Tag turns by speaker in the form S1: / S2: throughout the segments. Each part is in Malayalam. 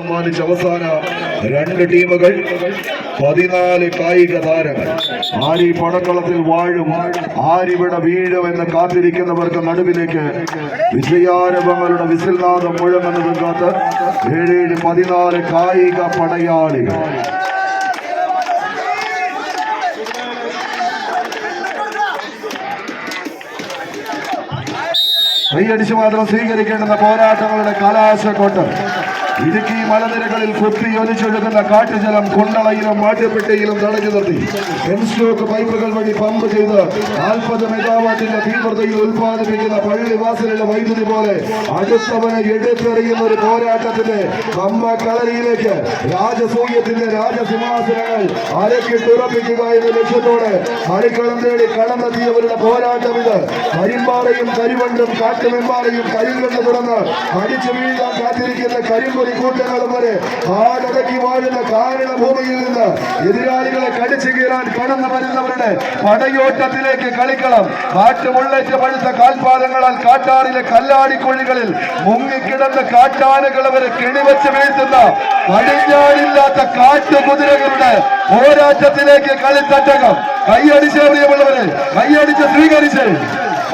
S1: സമ്മാനിച്ച അവസാന രണ്ട് ടീമുകൾ പതിനാല് കായിക താരങ്ങൾ. ആരി പടക്കളത്തിൽ വാഴും ആരിവിടെ വീഴുമെന്ന് കാത്തിരിക്കുന്നവർക്ക് നടുവിലേക്ക് വിജയാരംഭങ്ങളുടെ വിസിൽനാഥം മുഴങ്ങുന്നതും കാത്ത് ഏഴേഴ് പതിനാല് കായിക പടയാളികൾ. കൈയടിച്ച് മാത്രം സ്വീകരിക്കേണ്ടുന്ന പോരാട്ടങ്ങളുടെ കലാശക്കൊട്ട്. ഇടുക്കി മലനിരകളിൽ കുത്തി ഒലിച്ചൊഴുകുന്ന കാട്ടുജലം കൊണ്ടളയിലും മാട്ടുപെട്ടയിലും തടഞ്ഞു നിർത്തി. എംസ്റ്റോക്ക് പൈപ്പുകൾ വഴി പമ്പ് ചെയ്ത് നാൽപ്പത് മെഗാവാട്ടിന്റെ തീവ്രതയിൽ ഉൽപ്പാദിപ്പിക്കുന്ന പള്ളിവാസലിലെ വൈദ്യുതി പോലെ അടുത്തവനെ എടുത്തെറിയുന്ന ഒരു പോരാട്ടത്തിന്റെ കമ്പ കളരിയിലേക്ക് രാജസൂയത്തിന്റെ രാജസിംഹാസനങ്ങൾ അരക്കിട്ടുറപ്പിക്കുക എന്ന ലക്ഷ്യത്തോടെ കളിക്കളം തേടി കടന്നെത്തിയവരുടെ പോരാട്ടം ഇത്. കരിമ്പാറയും കരിവണ്ടും കാട്ടുമെമ്പാറയും കരിങ്കണ്ണ് തുറന്ന് അടിച്ചു വീഴാൻ കാത്തിരിക്കുന്ന കരിമ്പൊലി കൂട്ടങ്ങളും വരെ കാടടക്കി വാഴുന്ന കാരണഭൂമിയിൽ നിന്ന് എതിരാളികളെ കടിച്ചു കീറാൻ കടന്നു വരുന്നവരുടെ പടയോട്ടത്തിലേക്ക് കളിക്കളം. കാട്ടുമുള്ളേറ്റ് പഴുത്ത കാൽപാദങ്ങളാൽ കാട്ടാറിലെ കല്ലാടിക്കുഴികളിൽ മുങ്ങിക്കിടന്ന കാട്ടാനകളെ വരെ കിണിവച്ച് വീഴ്ത്തുന്ന കടിഞ്ഞാടില്ലാത്ത കാട്ടുകുതിരകളുടെ പോരാട്ടത്തിലേക്ക് കളിത്തട്ടകം. കൈയടിച്ച് പ്രിയമുള്ളവരെ കൈയടിച്ച് സ്വീകരിച്ച്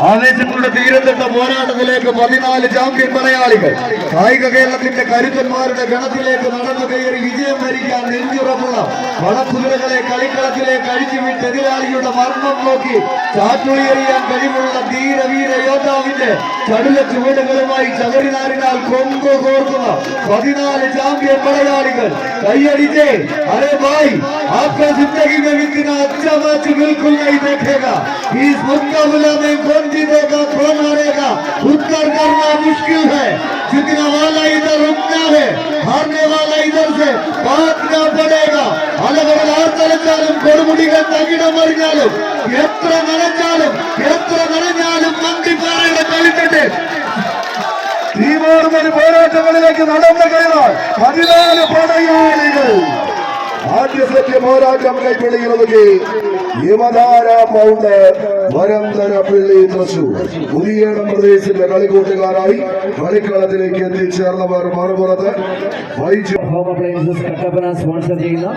S1: ആവേശങ്ങളുടെ തീരത്തുന്ന പോരാട്ടത്തിലേക്ക് പതിനാല് ചാമ്പ്യൻ മലയാളികൾ കായിക കേരളത്തിന്റെ കരുത്തന്മാരുടെ ഗണത്തിലേക്ക് നടന്നു കയറി വിജയം വരിക്കാൻ നെഞ്ചുറപ്പുള്ള വളക്കുതിരകളെ കളിക്കളത്തിലേക്ക് അഴിച്ചുവിട്ട് എതിരാളിയുടെ മർമ്മം നോക്കി ചാറ്റുയറിയാൻ കഴിവുള്ള ധീരവീര യോദ്ധാവിന്റെ ചടുല ചുവടുകളുമായി ചവരിനാരിനാൽ കൊമ്പ് കോർക്കുന്ന പതിനാല് ചാമ്പ്യൻ മലയാളികൾ കൈയടിച്ചേ അരെ ഭായ് आपका जिंदगी में इतना अच्छा मैच बिल्कुल नहीं देखेगा इस मुकाबला में कौन जीतेगा कौन हारेगा? उसका करना मुश्किल है। जीतने वाला इधर रुकना है हारने वाला इधर से भागना पड़ेगा। अलग अलग ஆர்த்தளித்தாலும் கொடுமுடிக தகிடம் அறிஞ்சாலும் எத்திர நினைச்சாலும் எத்திர நினைஞ்சாலும் மந்தி பாறையில கழித்தது தீபாவளி போராட்டங்களிலேக்கு நடந்த கைதால் பதினாலு படையாளிகள் സത്യ പോരാട്ടം വരന്തര പിള്ളി കളിക്കൂട്ടുകാരായി കളിക്കളത്തിലേക്ക് എത്തിച്ചേർന്നവർ മറുപുറത്ത്.
S2: കട്ടപ്പന സ്പോൺസർ ചെയ്യുന്ന